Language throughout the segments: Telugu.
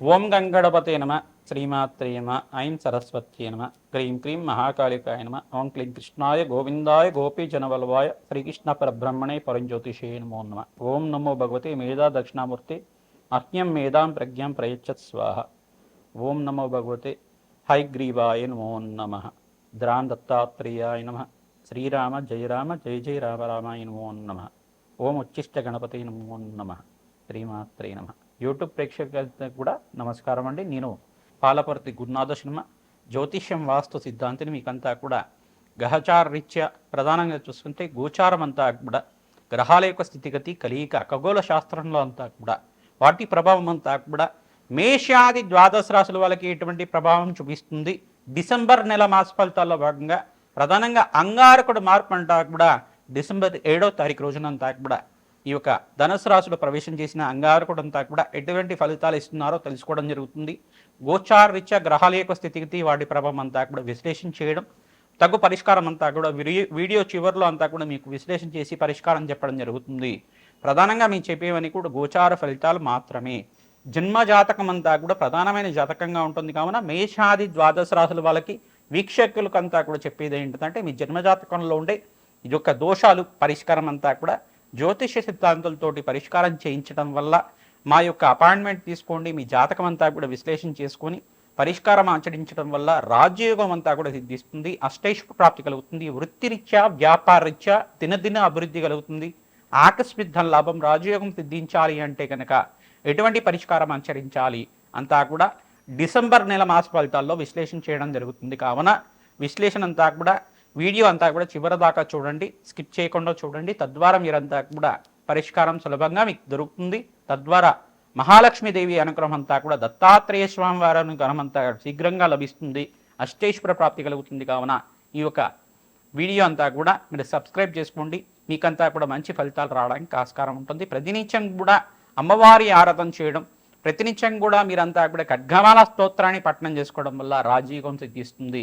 ఓం గంగణపతే నమ శ్రీమాత్రే నమ ఐం సరస్వత్యే నమ క్రీం క్రీం మహాకాళికాయ నమ ఓం క్లీం కృష్ణాయ గోవిందాయ గోపీజనవల్వాయ శ్రీకృష్ణ పరబ్రహ్మణే పరంజ్యోతిషే నమో నమ. ఓం నమో భగవతే మేధా దక్షిణామూర్తి అర్ఘ్యం మేధాం ప్రజ్ఞాం ప్రయచ్చత్ స్వాహ. ఓం నమో భగవతే హైగ్రీవాయ నమో నమ. ద్రాన్ దత్తాత్రేయాయ నమ. శ్రీరామ జయ రామ జయ జయ రామ రామాయ నమో నమ. ఓం ఉచ్చిష్ట గణపతి నమో నమ. శ్రీమాత్రే నమ. యూట్యూబ్ ప్రేక్షకులకు కూడా నమస్కారం అండి. నేను పాలపర్తి గురునాథ శర్మ. జ్యోతిష్యం వాస్తు సిద్ధాంతిని మీకంతా కూడా గ్రహచార రీత్యా ప్రధానంగా చూసుకుంటే గోచారం అంతా కూడా గ్రహాల యొక్క స్థితిగతి కలియిక ఖగోళ శాస్త్రంలో అంతా కూడా వాటి ప్రభావం అంతా కూడా మేషాది ద్వాదశ రాశుల వాళ్ళకి ఎటువంటి ప్రభావం చూపిస్తుంది? డిసెంబర్ నెల మాస ఫలితాల్లో భాగంగా ప్రధానంగా అంగారకుడు మార్పు అంతా కూడా డిసెంబర్ ఏడో తారీఖు రోజునంతా కూడా ఈ యొక్క ధనుసు రాశిలో ప్రవేశం చేసిన అంగారకుడంతా కూడా ఎటువంటి ఫలితాలు ఇస్తున్నారో తెలుసుకోవడం జరుగుతుంది. గోచార రీత్యా గ్రహాల యొక్క స్థితిగతి వాటి ప్రభావం అంతా కూడా విశ్లేషణ చేయడం తగు పరిష్కారం అంతా కూడా వీడియో- వీడియో చివరిలో అంతా కూడా మీకు విశ్లేషణ చేసి పరిష్కారం చెప్పడం జరుగుతుంది. ప్రధానంగా మేము చెప్పేవని కూడా గోచార ఫలితాలు మాత్రమే. జన్మ జాతకం అంతా కూడా ప్రధానమైన జాతకంగా ఉంటుంది. కావున మేషాది ద్వాదశ రాశుల వాళ్ళకి వీక్షకులకంతా కూడా చెప్పేది ఏంటంటే మీ జన్మ జాతకంలో ఉండే ఈ యొక్క దోషాలు పరిష్కారం అంతా కూడా జ్యోతిష సిద్ధాంతాలతోటి పరిష్కారం చేయించడం వల్ల మా యొక్క అపాయింట్మెంట్ తీసుకోండి మీ జాతకం అంతా కూడా విశ్లేషణ చేసుకొని పరిష్కారం ఆచరించడం వల్ల రాజ్యయోగం అంతా కూడా సిద్ధిస్తుంది అష్టైష్ ప్రాప్తి కలుగుతుంది వృత్తిరీత్యా వ్యాపారరీత్యా దినదిన అభివృద్ధి కలుగుతుంది ఆకస్మిక ధన లాభం రాజయోగం సిద్ధించాలి అంటే కనుక ఎటువంటి పరిష్కారం ఆచరించాలి అంతా కూడా డిసెంబర్ నెల మాస ఫలితాల్లో విశ్లేషణ చేయడం జరుగుతుంది. కావున విశ్లేషణ అంతా కూడా వీడియో అంతా కూడా చివరి దాకా చూడండి స్కిప్ చేయకుండా చూడండి. తద్వారా మీరంతా కూడా పరిష్కారం సులభంగా మీకు దొరుకుతుంది. తద్వారా మహాలక్ష్మీదేవి అనుగ్రహం అంతా కూడా దత్తాత్రేయ స్వామి వారి అనుగ్రహం అంతా శీఘ్రంగా లభిస్తుంది. అష్టేశ్వర ప్రాప్తి కలుగుతుంది కావున ఈ యొక్క వీడియో అంతా కూడా మీరు సబ్స్క్రైబ్ చేసుకోండి. మీకంతా కూడా మంచి ఫలితాలు రావడానికి ఆస్కారం ఉంటుంది. ప్రతినిత్యం కూడా అమ్మవారి ఆరాధన చేయడం ప్రతినిత్యం కూడా మీరంతా కూడా ఖడ్గమాల స్తోత్రాన్ని పఠనం చేసుకోవడం వల్ల రాజీవం సిద్ధిస్తుంది.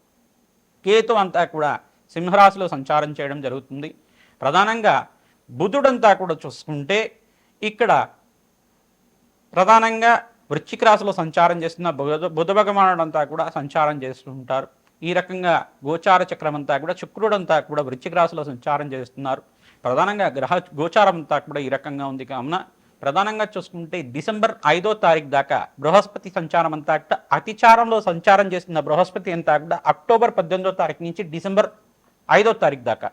కేతు అంతా కూడా సింహరాశిలో సంచారం చేయడం జరుగుతుంది. ప్రధానంగా బుధుడంతా కూడా చూసుకుంటే ఇక్కడ ప్రధానంగా వృశ్చిక రాశిలో సంచారం చేస్తున్న బుధ బుధ భగవానుడు అంతా కూడా సంచారం చేస్తుంటారు ఈ రకంగా గోచార చక్రం అంతా కూడా శుక్రుడంతా కూడా వృశ్చిక రాశిలో సంచారం చేస్తున్నారు. ప్రధానంగా గ్రహ గోచారం అంతా కూడా ఈ రకంగా ఉంది. కావున ప్రధానంగా చూసుకుంటే డిసెంబర్ ఐదో తారీఖు దాకా బృహస్పతి సంచారం అంతా కూడా అతిచారంలో సంచారం చేస్తున్న బృహస్పతి అంతా కూడా అక్టోబర్ పద్దెనిమిదో తారీఖు నుంచి డిసెంబర్ ఐదో తారీఖు దాకా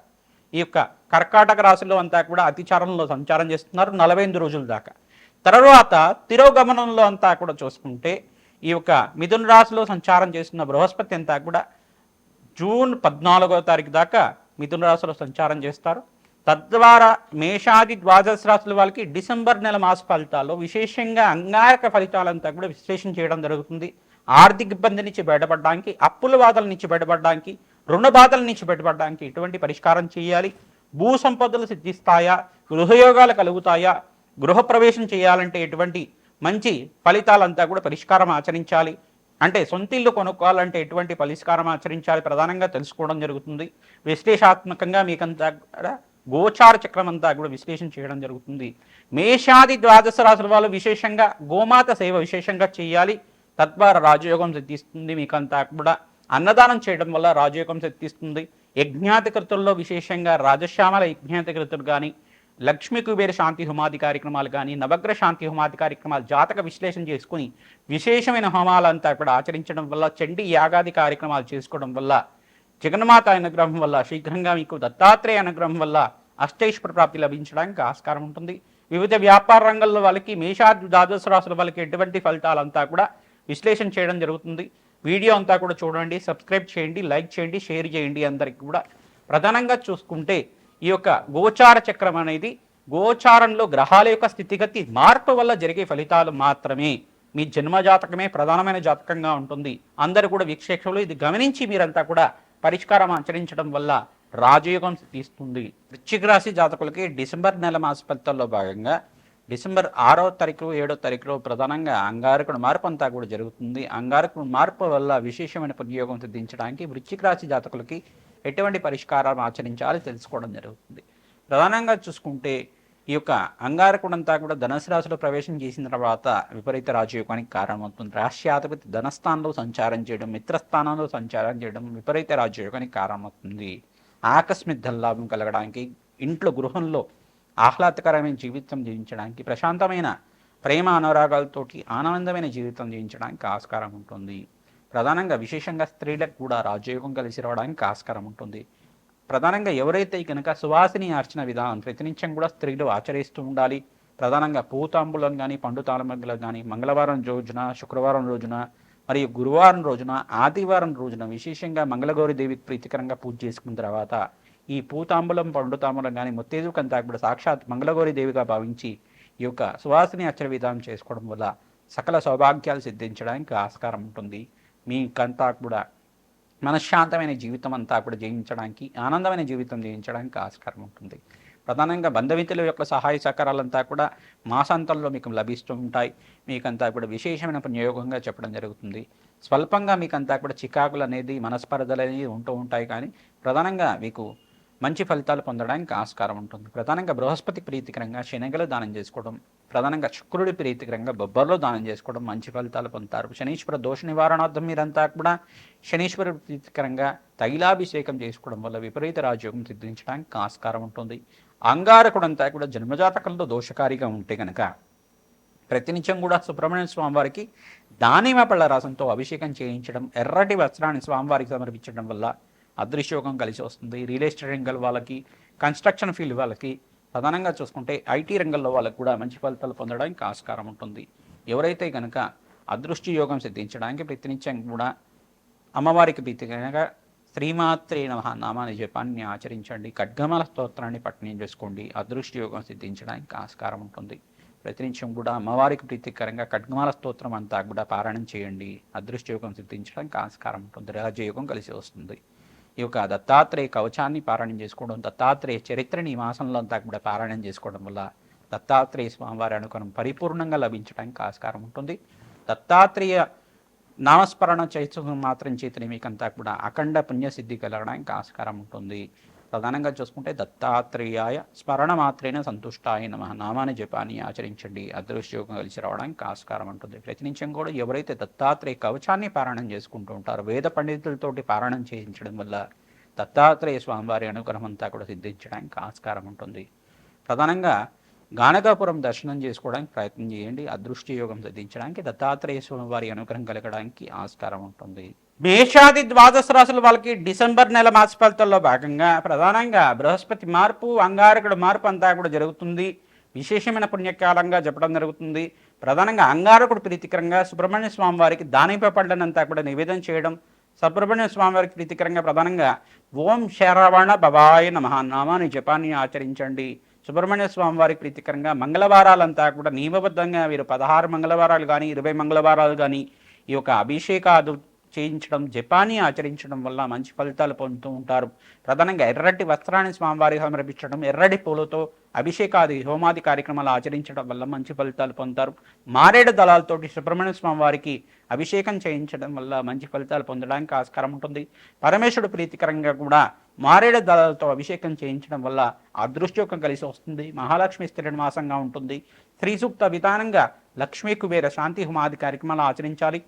ఈ యొక్క కర్కాటక రాశిలో అంతా కూడా అతిచారంలో సంచారం చేస్తున్నారు నలభై ఎనిమిది రోజుల దాకా. తర్వాత తిరోగమనంలో అంతా కూడా చూసుకుంటే ఈ యొక్క మిథున రాశిలో సంచారం చేస్తున్న బృహస్పతి అంతా కూడా జూన్ పద్నాలుగో తారీఖు దాకా మిథున రాశిలో సంచారం చేస్తారు. తద్వారా మేషాది ద్వాదశ రాశుల వాళ్ళకి డిసెంబర్ నెల మాస ఫలితాల్లో విశేషంగా అంగారక ఫలితాలంతా కూడా విశ్లేషణ చేయడం జరుగుతుంది. ఆర్థిక ఇబ్బంది నుంచి బయటపడడానికి అప్పుల బాధల నుంచి బయటపడడానికి రుణ బాధల నుంచి బయటపడడానికి ఎటువంటి పరిష్కారం చేయాలి? భూ సంపదలు సిద్ధిస్తాయా? గృహయోగాలు కలుగుతాయా? గృహప్రవేశం చేయాలంటే ఎటువంటి మంచి ఫలితాలంతా కూడా పరిష్కారం ఆచరించాలి. అంటే సొంత ఇల్లు కొనుక్కోవాలంటే ఎటువంటి పరిష్కారం ఆచరించాలి ప్రధానంగా తెలుసుకోవడం జరుగుతుంది. విశ్లేషాత్మకంగా మీకంతా కూడా గోచార చక్రం అంతా కూడా విశ్లేషణ చేయడం జరుగుతుంది. మేషాది ద్వాదశ రాశుల వాళ్ళు విశేషంగా గోమాత సేవ విశేషంగా చేయాలి. తద్వారా రాజయోగం సిద్ధిస్తుంది. మీకంతా కూడా అన్నదానం చేయడం వల్ల రాజయోగం సిద్ధిస్తుంది. యజ్ఞాతికృతుల్లో విశేషంగా రాజశ్యామల యజ్ఞాతికృతులు కానీ లక్ష్మీ కుబేర శాంతి హోమాది కార్యక్రమాలు కానీ నవగ్రహ శాంతి హోమాది కార్యక్రమాలు జాతక విశ్లేషణ చేసుకుని విశేషమైన హోమాలంతా కూడా ఆచరించడం వల్ల చండి యాగాది కార్యక్రమాలు చేసుకోవడం వల్ల జగన్మాత అనుగ్రహం వల్ల శీఘ్రంగా మీకు దత్తాత్రేయ అనుగ్రహం వల్ల అష్టేశ్వర ప్రాప్తి లభించడానికి ఆస్కారం ఉంటుంది. వివిధ వ్యాపార రంగంలో వాళ్ళకి మేషాది ద్వాదశ రాశుల వాళ్ళకి ఎటువంటి ఫలితాలంతా కూడా విశ్లేషణ చేయడం జరుగుతుంది. వీడియో అంతా కూడా చూడండి సబ్స్క్రైబ్ చేయండి లైక్ చేయండి షేర్ చేయండి అందరికి కూడా. ప్రధానంగా చూసుకుంటే ఈ యొక్క గోచార చక్రం అనేది గోచారంలో గ్రహాల యొక్క స్థితిగతి మార్పు వల్ల జరిగే ఫలితాలు మాత్రమే. మీ జన్మ జాతకమే ప్రధానమైన జాతకంగా ఉంటుంది. అందరూ కూడా వీక్షకులు ఇది గమనించి మీరంతా కూడా పరిష్కారం ఆచరించడం వల్ల రాజయోగం తీస్తుంది. వృశ్చిక రాశి జాతకులకి డిసెంబర్ నెల మాస ఫలితాల్లో భాగంగా డిసెంబర్ ఆరో తారీఖు ఏడో తారీఖులో ప్రధానంగా అంగారకుడు మార్పు అంతా కూడా జరుగుతుంది. అంగారకుడు మార్పు వల్ల విశేషమైన పునియోగం సిద్ధించడానికి వృశ్చిక రాశి జాతకులకి ఎటువంటి పరిష్కారం ఆచరించాలి తెలుసుకోవడం జరుగుతుంది. ప్రధానంగా చూసుకుంటే ఈ యొక్క అంగారకుడంతా కూడా ధనుసు రాశిలో ప్రవేశం చేసిన తర్వాత విపరీత రాజయోగానికి కారణమవుతుంది. రాష్ట్రాధిపతి ధనస్థానంలో సంచారం చేయడం మిత్రస్థానంలో సంచారం చేయడం విపరీత రాజయోగానికి కారణమవుతుంది. ఆకస్మిక ధనలాభం కలగడానికి ఇంట్లో గృహంలో ఆహ్లాదకరమైన జీవితం జీవించడానికి ప్రశాంతమైన ప్రేమ అనురాగాలతోటి ఆనందమైన జీవితం జీవించడానికి ఆస్కారం ఉంటుంది. ప్రధానంగా విశేషంగా స్త్రీలకు కూడా రాజయోగం కలిసి రావడానికి ఆస్కారం ఉంటుంది. ప్రధానంగా ఎవరైతే కనుక సువాసిని అర్చన విధానం ప్రతినిత్యం కూడా స్త్రీలు ఆచరిస్తూ ఉండాలి. ప్రధానంగా పూతాంబులం కానీ పండు తాళమగ్గులం కానీ మంగళవారం రోజున శుక్రవారం రోజున మరియు గురువారం రోజున ఆదివారం రోజున విశేషంగా మంగళగౌరి దేవికి ప్రీతికరంగా పూజ చేసుకున్న తర్వాత ఈ పూతాంబులం పండు తాంబూలం కానీ ముత్తేజు కంతా కూడా సాక్షాత్ మంగళగౌరి దేవిగా భావించి ఈ యొక్క సువాసిని అర్చన విధానం చేసుకోవడం వల్ల సకల సౌభాగ్యాలు సిద్ధించడానికి ఆస్కారం ఉంటుంది. మీకంతా కూడా మనశ్శాంతమైన జీవితం అంతా కూడా జయించడానికి ఆనందమైన జీవితం జయించడానికి ఆస్కారం ఉంటుంది. ప్రధానంగా బంధుమిత్రుల యొక్క సహాయ సహకారాలంతా కూడా మాసాంతంలో మీకు లభిస్తూ ఉంటాయి. మీకంతా కూడా విశేషమైన ప్రయోగంగా చెప్పడం జరుగుతుంది. స్వల్పంగా మీకంతా కూడా చికాకులు అనేది మనస్పర్ధలు అనేది ఉంటూ ఉంటాయి కానీ ప్రధానంగా మీకు మంచి ఫలితాలు పొందడానికి ఆస్కారం ఉంటుంది. ప్రధానంగా బృహస్పతి ప్రీతికరంగా శనగలు దానం చేసుకోవడం ప్రధానంగా శుక్రుడి ప్రీతికరంగా బొబ్బర్లో దానం చేసుకోవడం మంచి ఫలితాలు పొందుతారు. శనీశ్వర దోష నివారణార్థం మీరంతా కూడా శనీశ్వర ప్రీతికరంగా తైలాభిషేకం చేసుకోవడం వల్ల విపరీత రాజయోగం సిద్ధించడానికి ఆస్కారం ఉంటుంది. అంగారకుడంతా కూడా జన్మజాతకంలో దోషకారిగా ఉంటే కనుక ప్రతినిత్యం కూడా సుబ్రహ్మణ్య స్వామివారికి దానిమ పళ్ళ రసంతో అభిషేకం చేయించడం ఎర్రటి వస్త్రాన్ని స్వామివారికి సమర్పించడం వల్ల అదృశ్యోగం కలిసి వస్తుంది. రియల్ ఎస్టేట్ రంగం వాళ్ళకి కన్స్ట్రక్షన్ ఫీల్డ్ వాళ్ళకి ప్రధానంగా చూసుకుంటే ఐటీ రంగంలో వాళ్ళకి కూడా మంచి ఫలితాలు పొందడానికి ఆస్కారం ఉంటుంది. ఎవరైతే కనుక అదృష్టి యోగం సిద్ధించడానికి ప్రతినిత్యం కూడా అమ్మవారికి కనుక శ్రీమాత్రే నమ నామాన్ని జపాన్ని ఆచరించండి. ఖడ్గమల స్తోత్రాన్ని పట్టణం చేసుకోండి. అదృష్టి యోగం సిద్ధించడానికి ఆస్కారం ఉంటుంది. ప్రతినిత్యం కూడా అమ్మవారికి ప్రీతికరంగా ఖడ్గమాల స్తోత్రం అంతా కూడా పారాయణం చేయండి. అదృష్ట యోగం సిద్ధించడానికి ఆస్కారం ఉంటుంది. రాజయోగం కలిసి వస్తుంది. ఈ యొక్క దత్తాత్రేయ కవచాన్ని పారాయణం చేసుకోవడం దత్తాత్రేయ చరిత్రని ఈ మాసంలో అంతా కూడా పారాయణం చేసుకోవడం వల్ల దత్తాత్రేయ స్వామివారి అనుకరణం పరిపూర్ణంగా లభించడానికి ఆస్కారం ఉంటుంది. దత్తాత్రేయ నామస్మరణ చైతన్యం మాత్రం చేతనే మీకంతా కూడా అఖండ పుణ్యసిద్ధి కలగడానికి ఆస్కారం ఉంటుంది. ప్రధానంగా చూసుకుంటే దత్తాత్రేయాయ స్మరణ మాత్రేన సంతుష్టాయ నమ. నామాన్ని జపాన్ని ఆచరించండి. అదృష్టయోగం కలిసి రావడానికి ఆస్కారం ఉంటుంది. ప్రతినిత్యం కూడా ఎవరైతే దత్తాత్రేయ కవచాన్ని పారాయణం చేసుకుంటూ ఉంటారో వేద పండితులతోటి పారాయణం చేయించడం వల్ల దత్తాత్రేయ స్వామివారి అనుగ్రహం అంతా కూడా సిద్ధించడానికి ఆస్కారం ఉంటుంది. ప్రధానంగా గానకాపురం దర్శనం చేసుకోవడానికి ప్రయత్నం చేయండి. అదృష్టి యోగం సిద్ధించడానికి దత్తాత్రేయ స్వామి వారి అనుగ్రహం కలగడానికి ఆస్కారం ఉంటుంది. మేషాది ద్వాదశ రాశుల వాళ్ళకి డిసెంబర్ నెల మాస ఫలితాల్లో భాగంగా ప్రధానంగా బృహస్పతి మార్పు అంగారకుడు మార్పు అంతా కూడా జరుగుతుంది. విశేషమైన పుణ్యకాలంగా చెప్పడం జరుగుతుంది. ప్రధానంగా అంగారకుడు ప్రీతికరంగా సుబ్రహ్మణ్య స్వామి వారికి దానిప పడ్డనంతా కూడా నివేదన చేయడం సుబ్రహ్మణ్య స్వామి వారికి ప్రీతికరంగా ప్రధానంగా ఓం శరవణ భవాయ నమ నామాన్ని జపాన్ని ఆచరించండి. సుబ్రహ్మణ్య స్వామి వారికి ప్రీతికరంగా మంగళవారాలంతా కూడా నియమబద్ధంగా వీరు పదహారు మంగళవారాలు కానీ ఇరవై మంగళవారాలు కానీ ఈ యొక్క అభిషేకాదు చేయించడం జపాన్ని ఆచరించడం వల్ల మంచి ఫలితాలు పొందుతూ ఉంటారు. ప్రధానంగా ఎర్రటి వస్త్రాన్ని స్వామివారికి సమర్పించడం ఎర్రటి పూలతో అభిషేకాది హోమాది కార్యక్రమాలు ఆచరించడం వల్ల మంచి ఫలితాలు పొందుతారు. మారేడు దళాలతోటి సుబ్రహ్మణ్య స్వామి వారికి అభిషేకం చేయించడం వల్ల మంచి ఫలితాలు పొందడానికి ఆస్కారం ఉంటుంది. పరమేశ్వరుడు ప్రీతికరంగా కూడా మారేడు దళాలతో అభిషేకం చేయించడం వల్ల అదృష్టయోగం కలిసి వస్తుంది. మహాలక్ష్మి స్థిర మాసంగా ఉంటుంది. స్త్రీ సూక్త విధానంగా లక్ష్మీ కుబేర శాంతి హుమాది కార్యక్రమాలు ఆచరించాలి.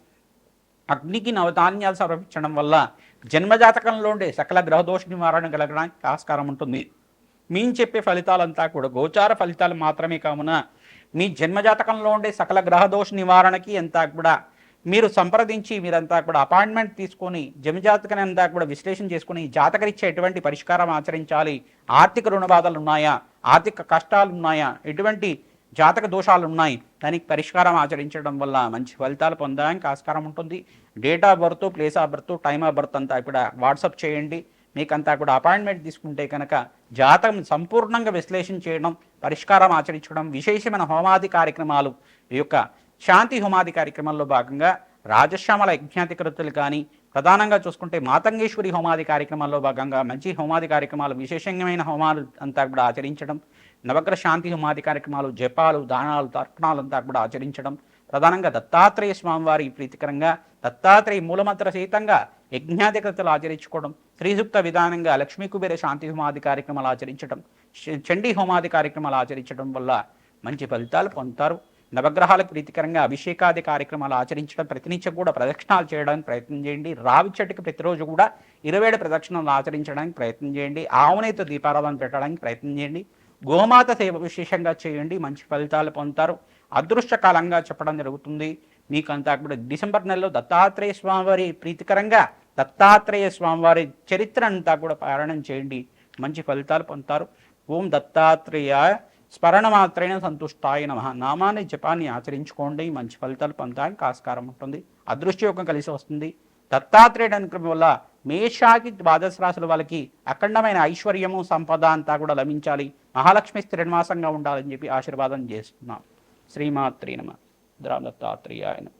అగ్నికి నవధాన్యాలు సమర్పించడం వల్ల జన్మజాతకంలో ఉండే సకల గ్రహదోష నివారణ కలగడానికి ఆస్కారం ఉంటుంది. మేము చెప్పే ఫలితాలంతా కూడా గోచార ఫలితాలు మాత్రమే కావున మీ జన్మజాతకంలో ఉండే సకల గ్రహదోష నివారణకి అంతా కూడా మీరు సంప్రదించి మీరంతా కూడా అపాయింట్మెంట్ తీసుకొని జన్మజాతకాన్ని అంతా కూడా విశ్లేషణ చేసుకుని జాతకరిచ్చే ఎటువంటి పరిష్కారం ఆచరించాలి? ఆర్థిక రుణ బాధలు ఉన్నాయా? ఆర్థిక కష్టాలు ఉన్నాయా? ఎటువంటి జాతక దోషాలు ఉన్నాయి? దానికి పరిష్కారం ఆచరించడం వల్ల మంచి ఫలితాలు పొందడానికి ఆస్కారం ఉంటుంది. Date of birth place of birth time of birth అంతా కూడా వాట్సాప్ చేయండి. మీకంతా కూడా అపాయింట్మెంట్ తీసుకుంటే కనుక జాతకం సంపూర్ణంగా విశ్లేషణ చేయడం పరిష్కారం ఆచరించడం విశేషమైన హోమాది కార్యక్రమాలు ఈ యొక్క శాంతి హోమాది కార్యక్రమంలో భాగంగా రాజశ్యామల యజ్ఞాతికృతులు కానీ ప్రధానంగా చూసుకుంటే మాతంగేశ్వరి హోమాది కార్యక్రమాల్లో భాగంగా మంచి హోమాది కార్యక్రమాలు విశేషమైన హోమాలు అంతా కూడా ఆచరించడం నవగ్రహ శాంతి హోమాది కార్యక్రమాలు జపాలు దానాలు తర్పణాలు అంతా కూడా ఆచరించడం ప్రధానంగా దత్తాత్రేయ స్వామివారి ప్రీతికరంగా దత్తాత్రేయ మూలమంత్ర సహితంగా యజ్ఞాధికృతలు ఆచరించుకోవడం శ్రీసూక్త విధానంగా లక్ష్మీ కుబేర శాంతి హోమాది కార్యక్రమాలు ఆచరించడం చండీ హోమాది కార్యక్రమాలు ఆచరించడం వల్ల మంచి ఫలితాలు పొందుతారు. నవగ్రహాలకు ప్రీతికరంగా అభిషేకాది కార్యక్రమాలు ఆచరించడం ప్రతినిత్యం కూడా ప్రదక్షిణాలు చేయడానికి ప్రయత్నం చేయండి. రావి చెట్టుకి ప్రతిరోజు కూడా ఇరవై ఏడు ప్రదక్షిణాలు ఆచరించడానికి ప్రయత్నం చేయండి. ఆవునేతో దీపారాధన పెట్టడానికి ప్రయత్నం చేయండి. గోమాత సేవ విశేషంగా చేయండి. మంచి ఫలితాలు పొందుతారు. అదృష్టకాలంగా చెప్పడం జరుగుతుంది. మీకంతా కూడా డిసెంబర్ నెలలో దత్తాత్రేయ స్వామివారి ప్రీతికరంగా దత్తాత్రేయ స్వామివారి చరిత్ర అంతా కూడా పారాయణం చేయండి. మంచి ఫలితాలు పొందుతారు. ఓం దత్తాత్రేయ స్మరణ మాత్రమే సంతుష్టాయ నమ. నామాన్ని జపాన్ని ఆచరించుకోండి. మంచి ఫలితాలు పొందడానికి ఆస్కారం ఉంటుంది. అదృష్టయోగం కలిసి వస్తుంది. దత్తాత్రేయుడు అనుకృతి వల్ల మేషాకి ద్వాదశ రాశుల వాళ్ళకి అఖండమైన ఐశ్వర్యము సంపద అంతా కూడా లభించాలి. మహాలక్ష్మి శ్రీనివాసంగా ఉండాలని చెప్పి ఆశీర్వాదం చేస్తున్నాం. శ్రీమాత్రి నమ. దత్తాత్రేయ నమః.